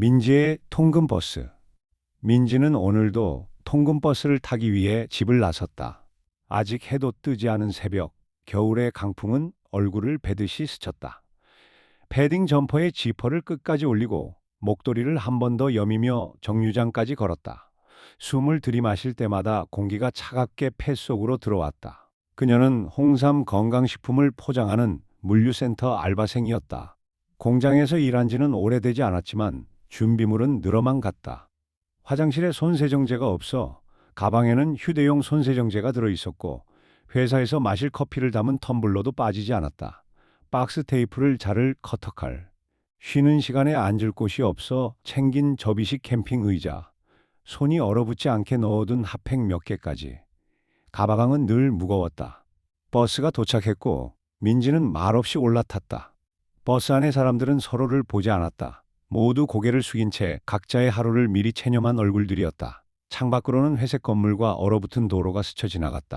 민지의 통근버스. 민지는 오늘도 통근버스를 타기 위해 집을 나섰다. 아직 해도 뜨지 않은 새벽, 겨울의 강풍은 얼굴을 베듯이 스쳤다. 패딩 점퍼에 지퍼를 끝까지 올리고 목도리를 한 번 더 여미며 정류장까지 걸었다. 숨을 들이마실 때마다 공기가 차갑게 폐 속으로 들어왔다. 그녀는 홍삼 건강식품을 포장하는 물류센터 알바생이었다. 공장에서 일한 지는 오래되지 않았지만 준비물은 늘어만 갔다. 화장실에 손세정제가 없어 가방에는 휴대용 손세정제가 들어 있었고 회사에서 마실 커피를 담은 텀블러도 빠지지 않았다. 박스 테이프를 자를 커터칼. 쉬는 시간에 앉을 곳이 없어 챙긴 접이식 캠핑 의자. 손이 얼어붙지 않게 넣어둔 핫팩 몇 개까지. 가방은 늘 무거웠다. 버스가 도착했고 민지는 말없이 올라탔다. 버스 안의 사람들은 서로를 보지 않았다. 모두 고개를 숙인 채 각자의 하루를 미리 체념한 얼굴들이었다. 창밖으로는 회색 건물과 얼어붙은 도로가 스쳐 지나갔다.